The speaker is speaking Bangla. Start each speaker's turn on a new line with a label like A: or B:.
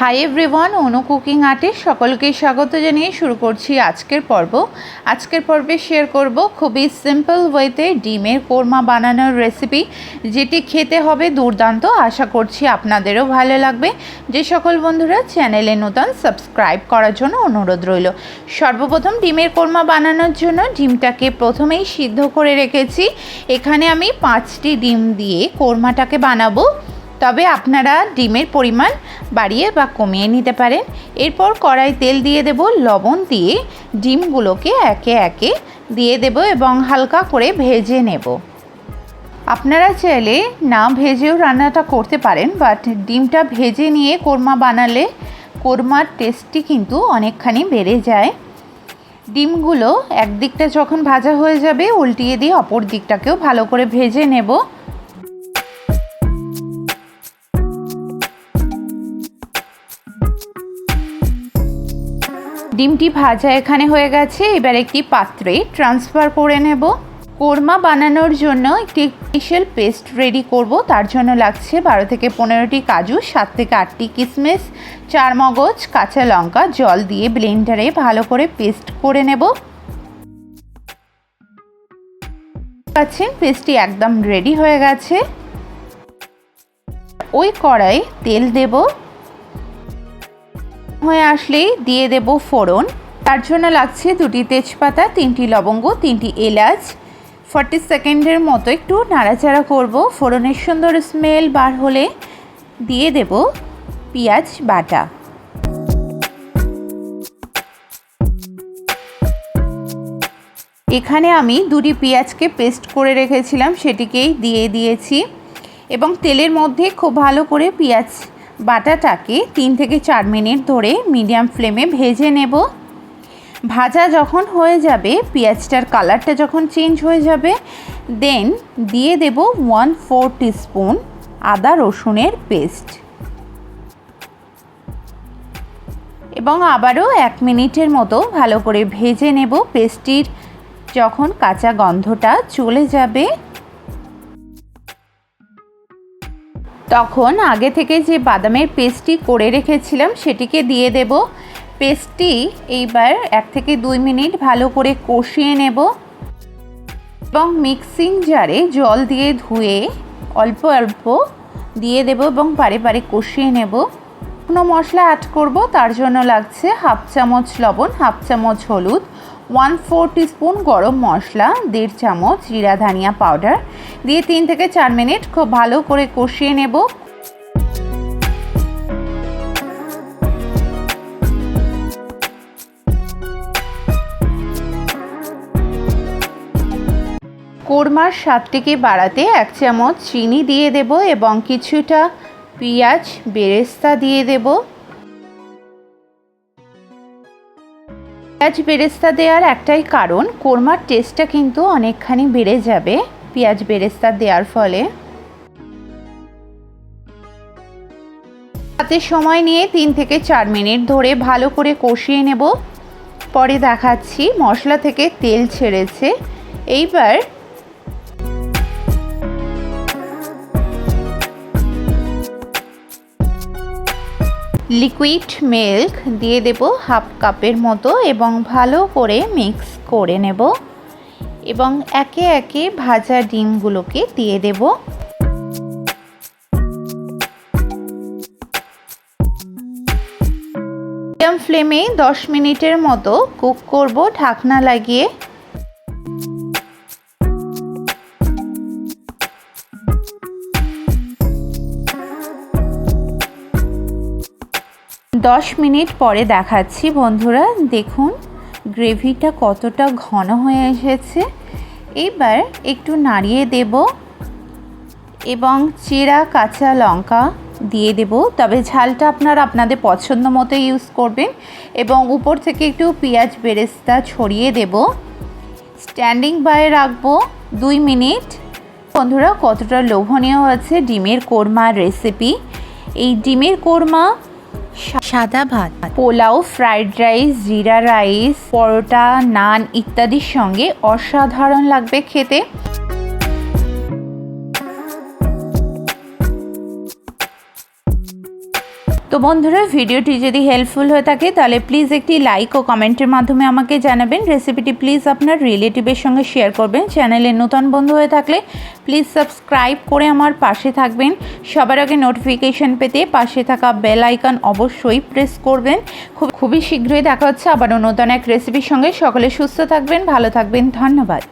A: হাই এভরিওয়ান অনু কুকিং আর্টে সকলকে স্বাগত জানিয়ে শুরু করছি আজকের পর্ব। আজকের পর্বে শেয়ার করব খুবই সিম্পল ওয়েতে ডিমের কোরমা বানানোর রেসিপি যেটি খেতে হবে দুর্দান্ত। আশা করছি আপনাদেরও ভালো লাগবে। যে সকল বন্ধুরা চ্যানেলে নতুন সাবস্ক্রাইব করার জন্য অনুরোধ রইল। সর্বপ্রথম ডিমের কোরমা বানানোর জন্য ডিমটাকে প্রথমেই সিদ্ধ করে রেখেছি। এখানে আমি পাঁচটি ডিম দিয়ে কোরমাটাকে বানাবো। তবে আপনারা ডিমের পরিমাণ বাড়িয়ে বা কমিয়ে নিতে পারেন। এরপর কড়াই তেল দিয়ে দেব লবণ দিয়ে। ডিমগুলোকে একে একে দিয়ে দেব এবং হালকা করে ভেজে নেব। আপনারা চাইলে না ভেজেও রান্নাটা করতে পারেন বাট ডিমটা ভেজে নিয়ে কোরমা বানালে কোরমার টেস্টটি কিন্তু অনেকখানি বেড়ে যায়। ডিমগুলো একদিকটা যখন ভাজা হয়ে যাবে, উল্টিয়ে দিয়ে অপর দিকটাকেও ভালো করে ভেজে নেব। ডিমটি ভাজা এখানে হয়ে গেছে। এবার একটি পাত্রে ট্রান্সফার করে নেব। কোরমা বানানোর জন্য একটি স্পেশাল পেস্ট রেডি করব। তার জন্য লাগছে বারো থেকে পনেরোটি কাজু, সাত থেকে আটটি কিশমিশ চার মগজ, কাঁচা লঙ্কা, জল দিয়ে ব্লেন্ডারে ভালো করে পেস্ট করে নেব। পাচ্ছেন পেস্টটি একদম রেডি হয়ে গেছে। ওই কড়াই তেল দেবো। হয়ে আসলেই দিয়ে দেব ফোড়ন। তার জন্য লাগছে দুটি তেজপাতা, তিনটি লবঙ্গ, তিনটি এলাচ। ফর্টি সেকেন্ডের মতো একটু নাড়াচাড়া করব। ফোড়নের সুন্দর স্মেল বার হলে দিয়ে দেব পেঁয়াজ বাটা। এখানে আমি দুটি পেঁয়াজকে পেস্ট করে রেখেছিলাম, সেটিকেই দিয়ে দিয়েছি। এবং তেলের মধ্যে খুব ভালো করে পেঁয়াজ বাটাটাকে তিন থেকে চার মিনিট ধরে মিডিয়াম ফ্লেমে ভেজে নেব। ভাজা যখন হয়ে যাবে, পেঁয়াজটার কালারটা যখন চেঞ্জ হয়ে যাবে, দেন দিয়ে দেব ওয়ান ফোর টিস্পুন আদা রসুনের পেস্ট। এবং আবারও এক মিনিটের মতো ভালো করে ভেজে নেব। পেস্টটির যখন কাঁচা গন্ধটা চলে যাবে তখন আগে থেকে যে বাদামের পেস্টটি করে রেখেছিলাম সেটিকে দিয়ে দেব। পেস্টটি এইবার এক থেকে দুই মিনিট ভালো করে কষিয়ে নেব এবং মিক্সিং জারে জল দিয়ে ধুয়ে অল্প অল্প দিয়ে দেব এবং পারে পারে কষিয়ে নেব। কোনো মশলা অ্যাড করব, তার জন্য লাগছে হাফ চামচ লবণ, হাফ চামচ হলুদ ওয়ান ফোর স্পুন গরম মশলা, দেড় চামচ জিরা ধনিয়া পাউডার, দিয়ে তিন থেকে চার মিনিট খুব ভালো করে কষিয়ে নেব। কোরমার স্বাদটিকে বাড়াতে এক চামচ চিনি দিয়ে দেব এবং কিছুটা পেঁয়াজ বেরেস্তা দিয়ে দেব। পেঁয়াজ বেরেস্তা দেওয়ার একটাই কারণ, কোরমার টেস্টটা কিন্তু অনেকখানি বেড়ে যাবে পেঁয়াজ বেরেস্তা দেওয়ার ফলে। হাতে সময় নিয়ে তিন থেকে চার মিনিট ধরে ভালো করে কষিয়ে নেব। পরে দেখাচ্ছি মশলা থেকে তেল ছেড়েছে। এইবার লিকুইড মিল্ক দিয়ে দেব হাফ কাপের মতো এবং ভালো করে মিক্স করে নেব এবং একে একে ভাজা ডিমগুলোকে দিয়ে দেব। মিডিয়াম ফ্লেমে দশ মিনিটের মতো কুক করব, ঢাকনা লাগিয়ে। দশ মিনিট পরে দেখাচ্ছি, বন্ধুরা। দেখুন, গ্রেভিটা কতটা ঘন হয়ে এসেছে। এবার একটু নাড়িয়ে দেব এবং চেরা কাঁচা লঙ্কা দিয়ে দেব। তবে ঝালটা আপনারা আপনাদের পছন্দ মতো ইউজ করবেন এবং উপর থেকে একটু পেঁয়াজ বেরেস্তা ছড়িয়ে দেব। স্ট্যান্ডিং বাই রাখব দুই মিনিট। বন্ধুরা, কতটা লোভনীয় হয়েছে ডিমের কোরমার রেসিপি এই ডিমের কোরমা সাদা ভাত pulao fried rice jeera rice paratha naan ইত্যাদির সঙ্গে অসাধারণ লাগবে খেতে। তো বন্ধুরা, ভিডিওটি যদি হেল্পফুল হয়ে থাকে, তাহলে প্লিজ একটি লাইক ও কমেন্টের মাধ্যমে আমাকে জানাবেন। রেসিপিটি প্লিজ আপনার রিলেটিভের সঙ্গে শেয়ার করবেন। চ্যানেলে নতুন বন্ধু হয়ে থাকলে প্লিজ সাবস্ক্রাইব করে আমার পাশে থাকবেন। সবার আগে নোটিফিকেশন পেতে পাশে থাকা বেল আইকন অবশ্যই প্রেস করবেন। খুব, খুবই শীঘ্রই দেখা হচ্ছে আবারও নতুন এক রেসিপির সঙ্গে। সকলে সুস্থ থাকবেন, ভালো থাকবেন। ধন্যবাদ।